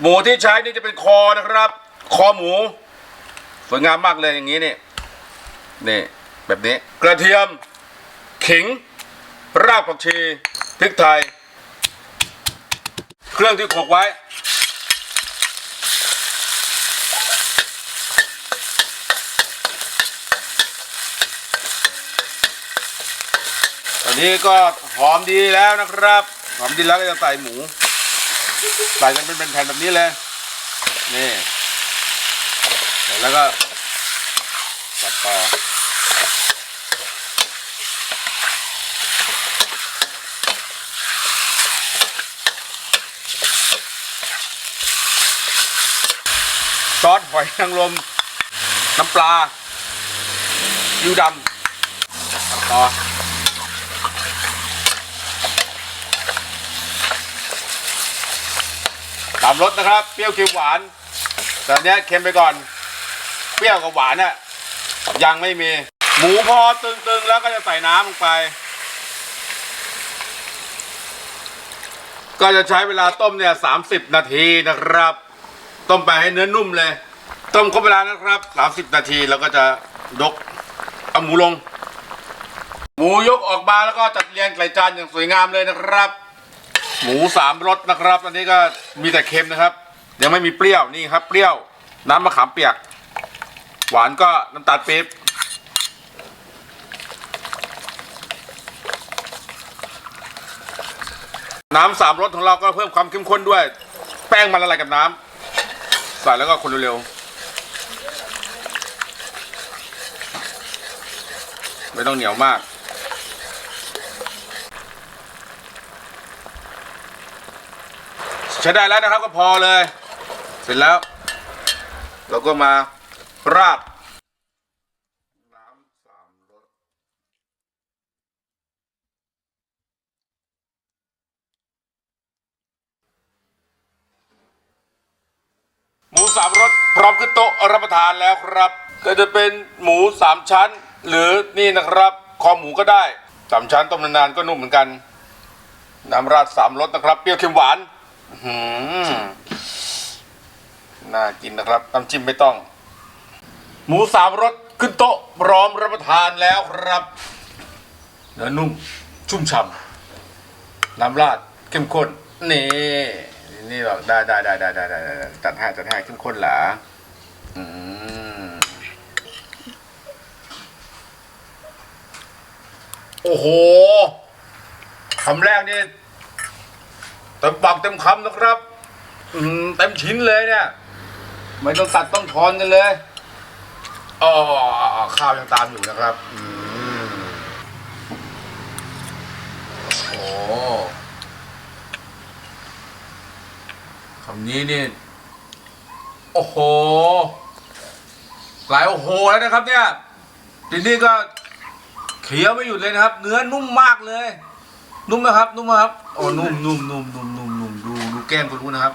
หมูที่ใช้นี่จะเป็นคอนะครับ คอหมูสวยงามมากเลยอย่างนี้นี่นี่แบบนี้กระเทียมขิง รากผักชีพริกไทย เครื่องที่โขกไว้ ตอนนี้ก็หอมดีแล้วนะครับ หอมดีแล้วก็จะใส่หมู ใส่กันเป็นแผ่นแบบนี้เลย นี่เสร็จแล้วก็ตัดต่อซอสหอยนางรมน้ำปลายูดำตัด ตามรสนะครับ เปรี้ยวเค็มหวาน แต่เนี้ยเค็มไปก่อน เปรี้ยวกับหวานน่ะยังไม่มี หมูพอตึงๆแล้วก็จะใส่น้ำลงไป ก็จะใช้เวลาต้มเนี่ยสามสิบนาทีนะครับ ต้มไปให้เนื้อนุ่มเลย ต้มครบเวลานะครับสามสิบนาทีแล้วก็จะยกเอาหมูลง หมูยกออกมาแล้วก็จัดเรียงใส่จานอย่างสวยงามเลยนะครับ หมูสามรสนะครับ อันนี้ก็มีแต่เค็มนะครับ ยังไม่มีเปรี้ยวนี่ครับ เปรี้ยวน้ำมะขามเปียก หวานก็น้ำตาลปี๊บน้ำสามรสของเราก็เพิ่มความเข้มข้นด้วย แป้งมันละลายกับน้ำใส่แล้วก็คนเร็วๆไม่ต้องเหนียวมาก ใช้ได้แล้วนะครับก็พอเลย เสร็จแล้ว เราก็มาราดน้ำสามรสหมูสามรสพร้อมขึ้นโต๊ะรับประทานแล้วครับ ก็จะเป็นหมูสามชั้น หรือนี่นะครับ คอหมูก็ได้สามชั้นต้มนานๆก็นุ่มเหมือนกัน น้ำราดสามรสนะครับ เปรี้ยวเค็มหวาน น่ากินนะครับ น้ำจิ้มไม่ต้อง หมูสามรสขึ้นโต๊ะพร้อมรับประทานแล้วครับเนื้อนุ่ม ชุ่มฉ่ำน้ำราดเข้มข้น นี่นี่บอกได้ได้ได้ได้ได้ได้ได้จัดให้จัดให้เข้มข้นหรออืมโอ้โหคำแรกนี่ ต็มปากเต็มคำนะครับอืเต็มชิ้นเลยเนี่ยไม่ต้องตัดต้องทอนกันเลยอ๋อข้าวยังตามอยู่นะครับอืโอ้คำนี้นี่โอ้โห หลายโอ้โหแล้วนะครับเนี่ยทีนี้ก็เคี้ยวไม่หยุดเลยนะครับ เนื้อนุ่มมากเลย นุ่มไหมครับ นุ่มไหมครับโอ้นุ่มนุ่มนุ่มนุ่มนุ่มนุ่มดูดูแก้มก็รู้นะครับ